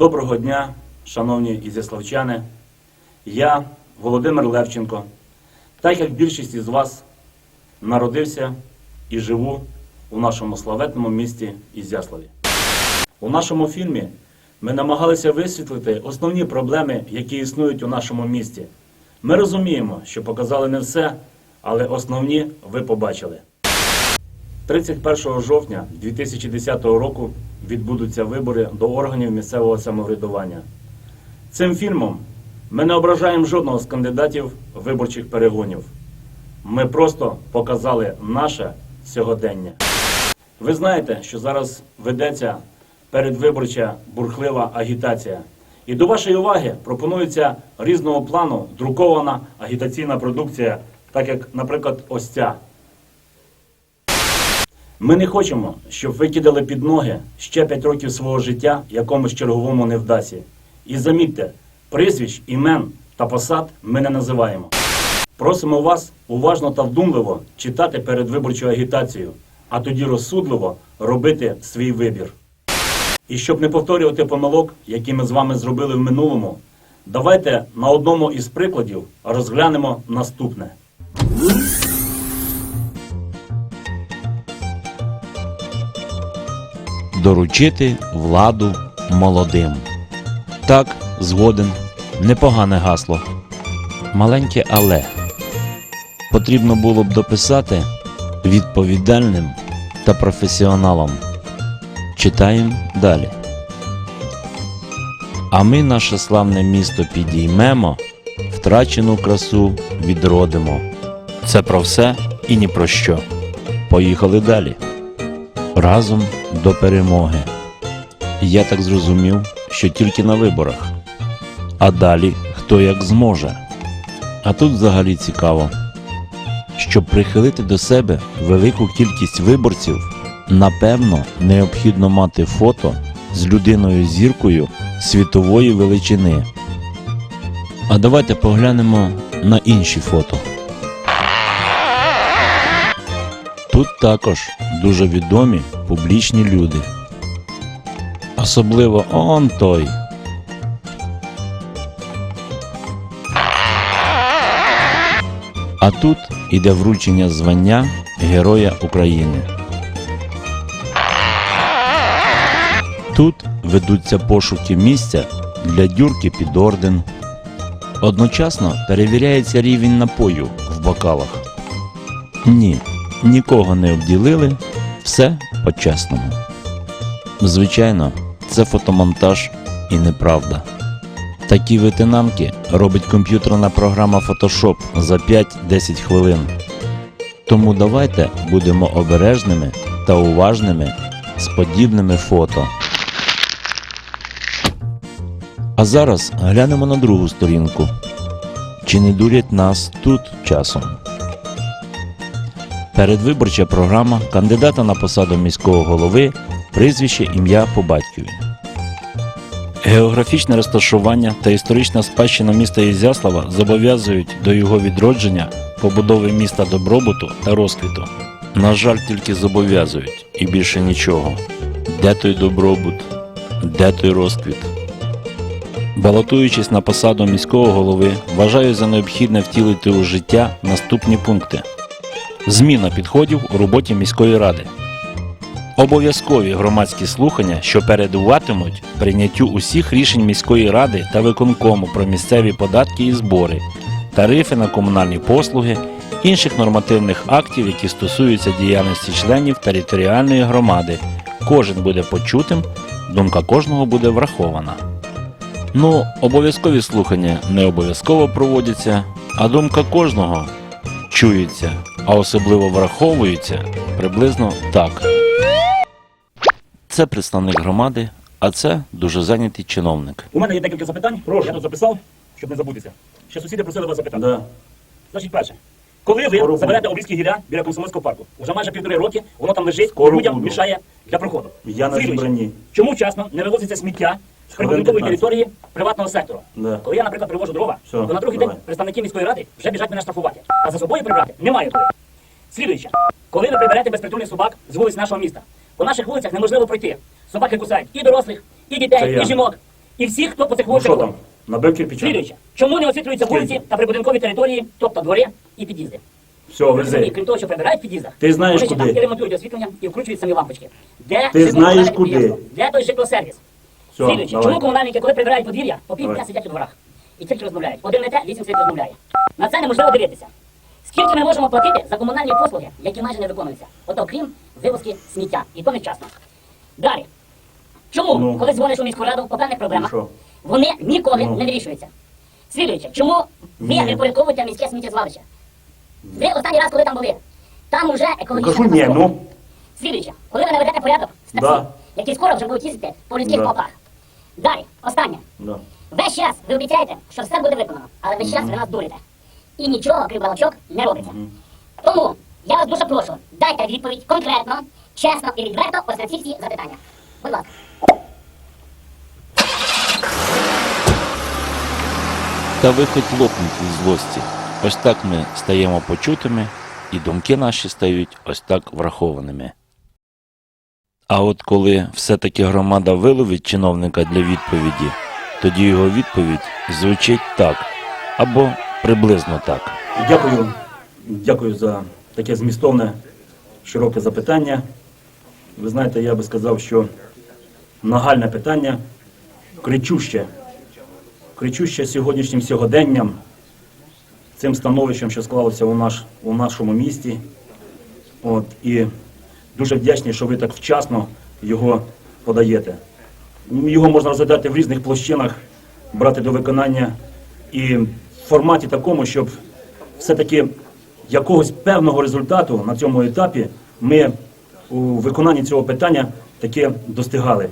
Доброго дня, шановні ізяславчани. Я, Володимир Левченко, так як більшість із вас, народився і живу у нашому славетному місті Ізяславі. У нашому фільмі ми намагалися висвітлити основні проблеми, які існують у нашому місті. Ми розуміємо, що показали не все, але основні ви побачили. 31 жовтня 2010 року відбудуться вибори до органів місцевого самоврядування. Цим фільмом ми не ображаємо жодного з кандидатів виборчих перегонів. Ми просто показали наше сьогодення. Ви знаєте, що зараз ведеться передвиборча бурхлива агітація. І до вашої уваги пропонується різного плану друкована агітаційна продукція, так як, наприклад, ось ця. Ми не хочемо, щоб ви кидали під ноги ще 5 років свого життя якомусь черговому невдасі. І замітьте, прізвищ, імен та посад ми не називаємо. Просимо вас уважно та вдумливо читати передвиборчу агітацію, а тоді розсудливо робити свій вибір. І щоб не повторювати помилок, які ми з вами зробили в минулому, давайте на одному із прикладів розглянемо наступне. Доручити владу молодим. Так, згоден. Непогане гасло. Маленьке але. Потрібно було б дописати відповідальним та професіоналом. Читаємо далі. А ми наше славне місто підіймемо, втрачену красу відродимо. Це про все і ні про що. Поїхали далі разом до перемоги. Я так зрозумів, що тільки на виборах. А далі хто як зможе. А тут взагалі цікаво. Щоб прихилити до себе велику кількість виборців, напевно, необхідно мати фото з людиною зіркою світової величини. А давайте поглянемо на інші фото. Тут також дуже відомі публічні люди. Особливо он той. А тут іде вручення звання Героя України. Тут ведуться пошуки місця для дюрки під орден. Одночасно перевіряється рівень напою в бокалах. Ні, нікого не обділили, все по-чесному. Звичайно, це фотомонтаж і неправда. Такі витинанки робить комп'ютерна програма Photoshop за 5-10 хвилин. Тому давайте будемо обережними та уважними з подібними фото. А зараз глянемо на другу сторінку. Чи не дурять нас тут часом? Передвиборча програма кандидата на посаду міського голови, прізвище, ім'я по батькові. Географічне розташування та історична спадщина міста Ізяслава зобов'язують до його відродження, побудови міста добробуту та розквіту. На жаль, тільки зобов'язують і більше нічого. Де той добробут? Де той розквіт? Балотуючись на посаду міського голови, вважаю за необхідне втілити у життя наступні пункти. Зміна підходів у роботі міської ради. Обов'язкові громадські слухання, що передуватимуть прийняттю усіх рішень міської ради та виконкому про місцеві податки і збори, тарифи на комунальні послуги, інших нормативних актів, які стосуються діяльності членів територіальної громади. Кожен буде почутим, думка кожного буде врахована. Ну, обов'язкові слухання не обов'язково проводяться, а думка кожного чується, а особливо враховується приблизно так. Це представник громади, а це дуже зайнятий чиновник. У мене є декілька запитань. Прошу. Я тут записав, щоб не забутися. Ще сусіди просили вас запитати. Да. Значить, перше. Коли ви Скоро заберете обрізки гілля біля Комсомольського парку? Уже майже півтори роки воно там лежить, Скоро людям буду. мішає для проходу. Я на Слідуюче. зібранні. Чому вчасно не вивозиться сміття прибудинкової території приватного сектору? Да. Коли я, наприклад, привожу дрова, Все, то на другий давай. день представники міської ради вже біжать мене штрафувати. А за собою прибрати немає коли. Слідуюче. Коли ви приберете безпритульних собак з вулиць нашого міста? По наших вулицях неможливо пройти. Собаки кусають і дорослих, і дітей, і жінок. і всіх, хто по цих Ну вулицях. що там? Набив кирпича? Слідуюче. Чому не освітлюються вулиці та прибудинкові території, тобто двори і під'їзди? Все, вези. крім того, що прибирають в під'їздах, Ти знаєш, вони ще куди. там і ремонтують освітлення і вкручують самі лампочки. Де Ти знаєш, куди. підприємство? Де той житлосервіс? Давай. чому комунальники, коли прибирають подвір'я, по пів дня сидять у дворах і тільки розмовляють? Один не те, вісім сидить розмовляє. На це неможливо дивитися. Скільки ми можемо платити за комунальні послуги, які майже не виконуються? Ото крім вивозки сміття, і то невчасно. Далі. Чому, Ну. коли дзвониш у міську раду по певних проблемах, Ну, вони ніколи Ну. не вирішуються? Слідуюче, чому ви не впорядковуєте міське сміттєзвалище? Ви останній раз, коли там були, там уже екологічна катастрофа. ну. Слідуюче, коли ви наведете порядок з таксі, Да. які скоро вже будуть їздити по людських Да. попах. Далі, останнє. Да. Весь час ви обіцяєте, що все буде виконано, але весь час ви нас дурите. І нічого, крім балачок, не робиться. Тому я вас дуже прошу, дайте відповідь конкретно, чесно і відверто ось на ці всі запитання. Будь ласка. Та ви хоч лопнуть від злості. Ось так ми стаємо почутими, і думки наші стають ось так врахованими. А от коли все-таки громада виловить чиновника для відповіді, тоді його відповідь звучить так або приблизно так. Дякую, дякую за таке змістовне, широке запитання. Ви знаєте, я би сказав, що нагальне питання кричуще, кричуще сьогоднішнім сьогоденням, цим становищем, що склалося у, наш, у нашому місті. От, і дуже вдячні, що ви так вчасно його подаєте. Його можна розглядати в різних площинах, брати до виконання і в форматі такому, щоб все-таки якогось певного результату на цьому етапі ми у виконанні цього питання таке достигали.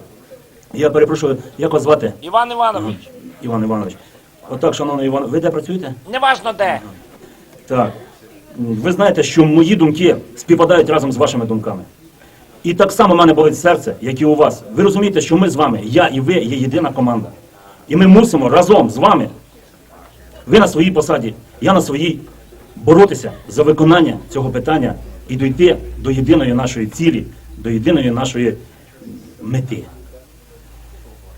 Я перепрошую, як вас звати? Іван Іванович, Іван Іванович. Отак, шановний Іван, ви де працюєте? неважно де. Так. Ви знаєте, що мої думки співпадають разом з вашими думками. І так само в мене болить серце, як і у вас. Ви розумієте, що ми з вами, я і ви є єдина команда. І ми мусимо разом з вами, ви на своїй посаді, я на своїй, боротися за виконання цього питання і дійти до єдиної нашої цілі, до єдиної нашої мети.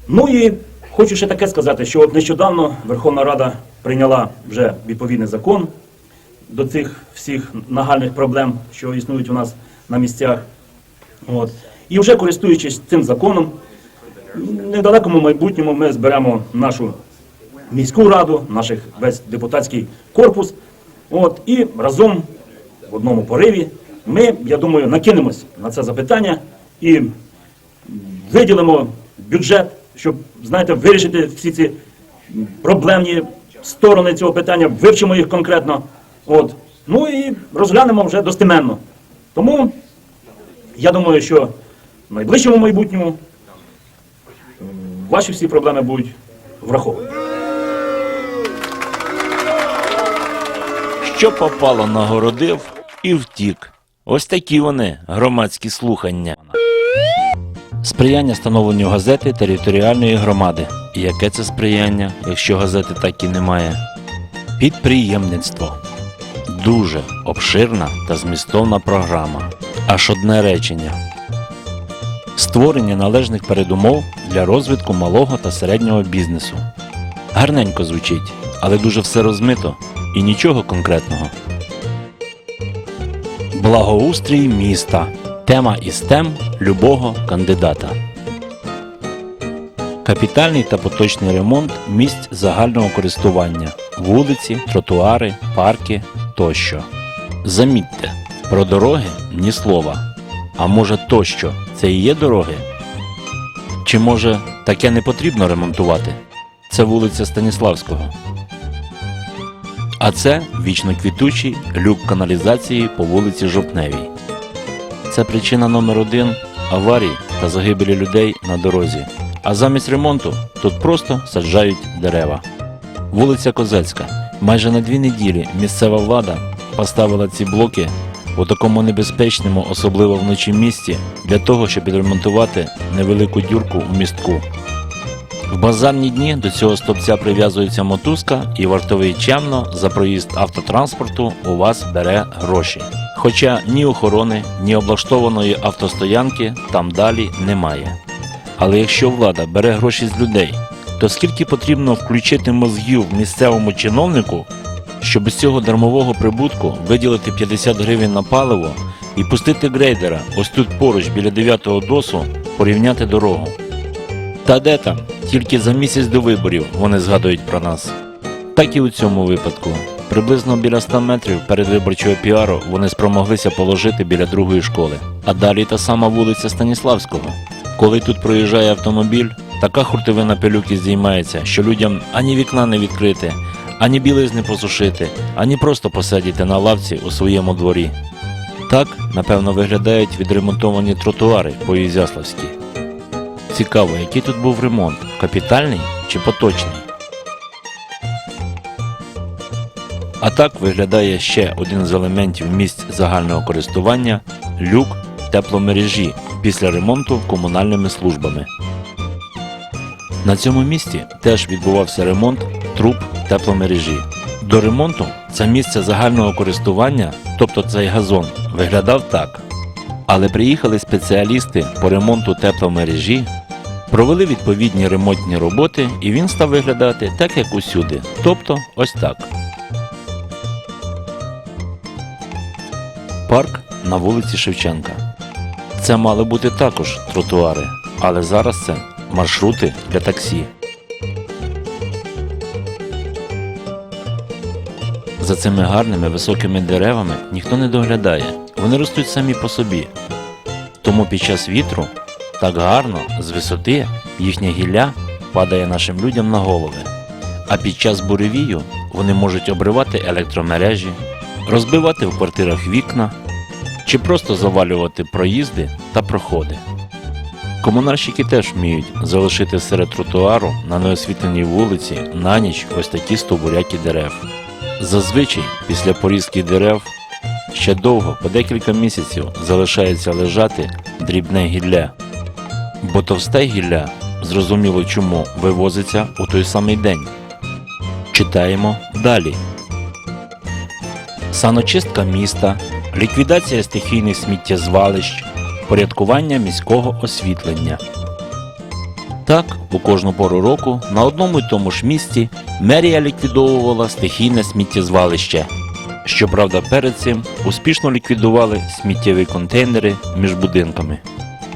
Ну і хочу ще таке сказати, що от нещодавно Верховна Рада прийняла вже відповідний закон до цих всіх нагальних проблем, що існують у нас на місцях. От. І вже користуючись цим законом, в недалекому майбутньому ми зберемо нашу міську раду, наш весь депутатський корпус. От, і разом в одному пориві ми, я думаю, накинемось на це запитання і виділимо бюджет, щоб, знаєте, вирішити всі ці проблемні сторони цього питання, вивчимо їх конкретно. От. Ну і розглянемо вже достеменно. Тому я думаю, що в найближчому майбутньому ваші всі проблеми будуть враховані. Що попало нагородив і втік. Ось такі вони громадські слухання. Сприяння становленню газети територіальної громади. І яке це сприяння, якщо газети так і немає? Підприємництво. Дуже обширна та змістовна програма. Аж одне речення. Створення належних передумов для розвитку малого та середнього бізнесу. Гарненько звучить, але дуже все розмито і нічого конкретного. Благоустрій міста. Тема із тем любого кандидата. Капітальний та поточний ремонт місць загального користування, вулиці, тротуари, парки тощо. Замітьте, про дороги ні слова. А може тощо це і є дороги? Чи може таке не потрібно ремонтувати? Це вулиця Станіславського. А це вічно квітучий люк каналізації по вулиці Жовтневій. Це причина номер один аварій та загибелі людей на дорозі. А замість ремонту тут просто саджають дерева. Вулиця Козацька. Майже на дві неділі місцева влада поставила ці блоки у такому небезпечному, особливо вночі місці, для того, щоб відремонтувати невелику дюрку у містку. В базарні дні до цього стовпця прив'язується мотузка, і вартовий чемно за проїзд автотранспорту у вас бере гроші. Хоча ні охорони, ні облаштованої автостоянки там далі немає. Але якщо влада бере гроші з людей, то скільки потрібно включити мозгів місцевому чиновнику, щоб з цього дармового прибутку виділити 50 гривень на паливо і пустити грейдера ось тут поруч біля 9-го досу порівняти дорогу. Та де там, тільки за місяць до виборів вони згадують про нас. Так і у цьому випадку. Приблизно біля 100 метрів перед виборчого піару вони спромоглися положити біля другої школи. А далі та сама вулиця Станіславського. Коли тут проїжджає автомобіль, така хуртовина пилюки здіймається, що людям ані вікна не відкрити, ані білизни посушити, ані просто посидіти на лавці у своєму дворі. Так, напевно, виглядають відремонтовані тротуари по Ізяславській. Цікаво, який тут був ремонт капітальний чи поточний? А так виглядає ще один з елементів місць загального користування люк тепломережі після ремонту комунальними службами. На цьому місці теж відбувався ремонт труб тепломережі. До ремонту це місце загального користування, тобто цей газон, виглядав так. Але приїхали спеціалісти по ремонту тепломережі, провели відповідні ремонтні роботи, і він став виглядати так, як усюди, тобто ось так. Парк на вулиці Шевченка. Це мали бути також тротуари, але зараз це маршрути для таксі. За цими гарними високими деревами ніхто не доглядає, вони ростуть самі по собі. Тому під час вітру так гарно з висоти їхнє гілля падає нашим людям на голови. А під час буревію вони можуть обривати електромережі, розбивати в квартирах вікна чи просто завалювати проїзди та проходи. Комунальщики теж вміють залишити серед тротуару на неосвітленій вулиці на ніч ось такі стовбуряки дерев. Зазвичай після порізки дерев ще довго, по декілька місяців, залишається лежати дрібне гілля, бо товсте гілля, зрозуміло чому, вивозиться у той самий день. Читаємо далі. Саночистка міста, ліквідація стихійних сміттєзвалищ, порядкування міського освітлення. Так, у кожну пору року на одному й тому ж місці мерія ліквідовувала стихійне сміттєзвалище. Щоправда, перед цим успішно ліквідували сміттєві контейнери між будинками.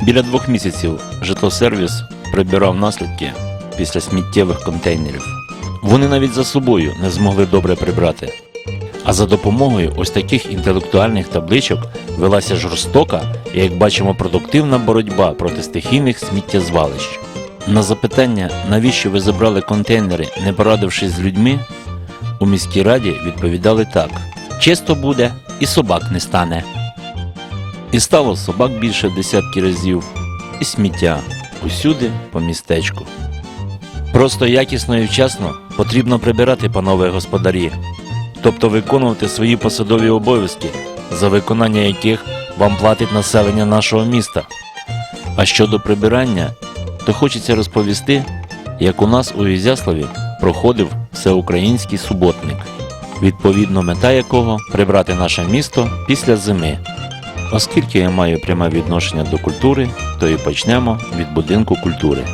Біля двох місяців житлосервіс прибирав наслідки після сміттєвих контейнерів. Вони навіть за собою не змогли добре прибрати. А за допомогою ось таких інтелектуальних табличок велася жорстока і, як бачимо, продуктивна боротьба проти стихійних сміттєзвалищ. На запитання, навіщо ви забрали контейнери, не порадившись з людьми, у міській раді відповідали так: чисто буде і собак не стане. І стало собак більше десятки разів, і сміття усюди по містечку. Просто якісно і вчасно потрібно прибирати, панове господарі, тобто виконувати свої посадові обов'язки, за виконання яких вам платить населення нашого міста. А щодо прибирання, то хочеться розповісти, як у нас у Ізяславі проходив всеукраїнський суботник, відповідно мета якого прибрати наше місто після зими. Оскільки я маю пряме відношення до культури, то і почнемо від будинку культури.